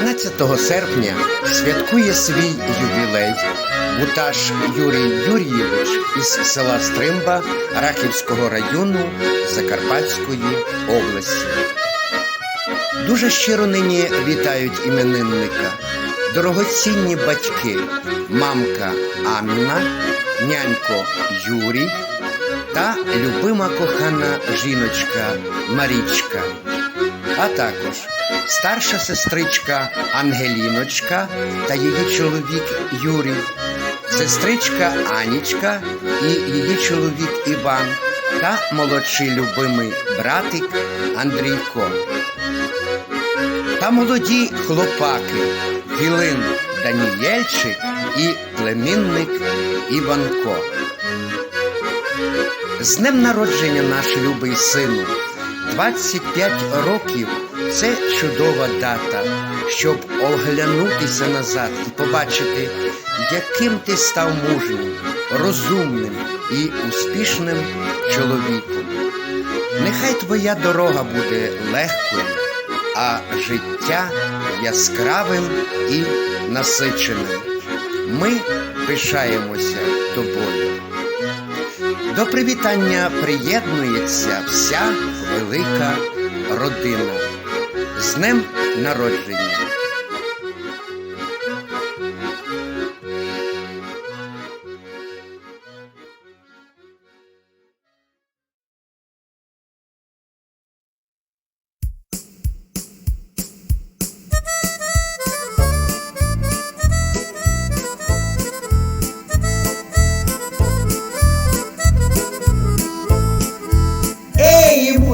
15 серпня святкує свій ювілей. Буташ Юрій Юрійович із села Стримба Рахівського району Закарпатської області. Дуже щиро нині вітають іменинника, дорогоцінні батьки, мамка Анна, нянько Юрій та любима кохана жіночка Марічка, а також старша сестричка Ангеліночка та її чоловік Юрій, сестричка Анічка і її чоловік Іван та молодший любимий братик Андрійко. Та молоді хлопаки Філин Данієльчик і племінник Іванко. З днем народження наш любий сину. 25 років це чудова дата, щоб оглянутися назад і побачити, яким ти став мужнім, розумним і успішним чоловіком. Нехай твоя дорога буде легкою, а життя яскравим і насиченим. Ми пишаємося тобою. До привітання приєднується вся велика родина. З днем народження!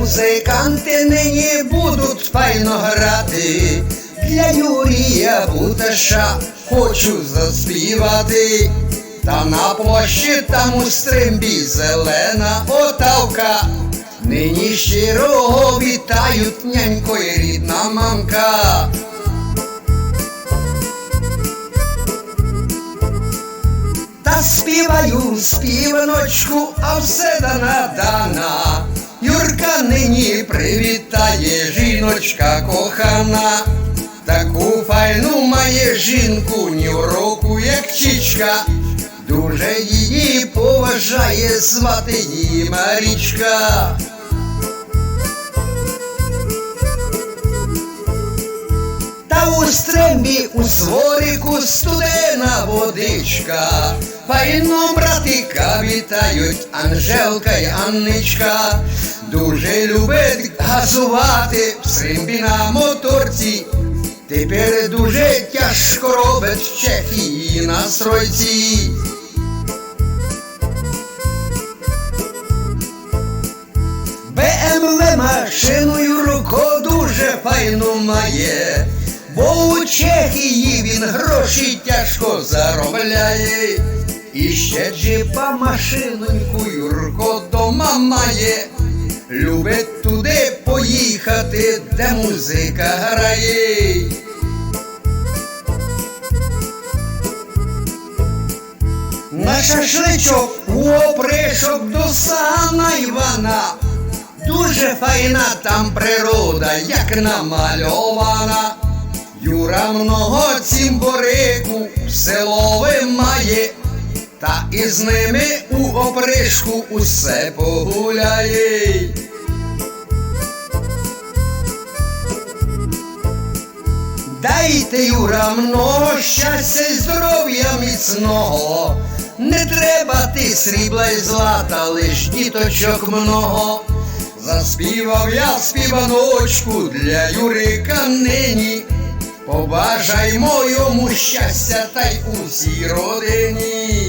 Музиканти нині будуть файно грати. Для Юрія Буташа хочу заспівати. Та на площі там у стримбі зелена отавка. Нині щиро вітають нянько і рідна мамка. Та співаю співаночку, а все дана дана. Юрка нині привітає жіночка кохана. Таку файну має жінку, ні в року, як чічка. Дуже її поважає, звати її Марічка. Та у стрембі у зворику студена водичка. Файно братика вітають Анжелка й Анничка. Дуже любить газувати в стримбі на моторці. Тепер дуже тяжко робить в Чехії на стройці. БМВ машиною руко дуже файну має, бо у Чехії він гроші тяжко заробляє. І ще джипа машиноньку Юрко дома має, любить туди поїхати, де музика грає. На шашличок у опришок до сана Івана. Дуже файна там природа, як намальована. Юра много цімборику в село має, та із ними у опришку усе погуляє. Дайте Юра много щастя і здоров'я міцного. Не треба ти срібла й злата, лиш діточок много. Заспівав я співаночку для Юрика нині. Побажаймо йому щастя та й усій родині.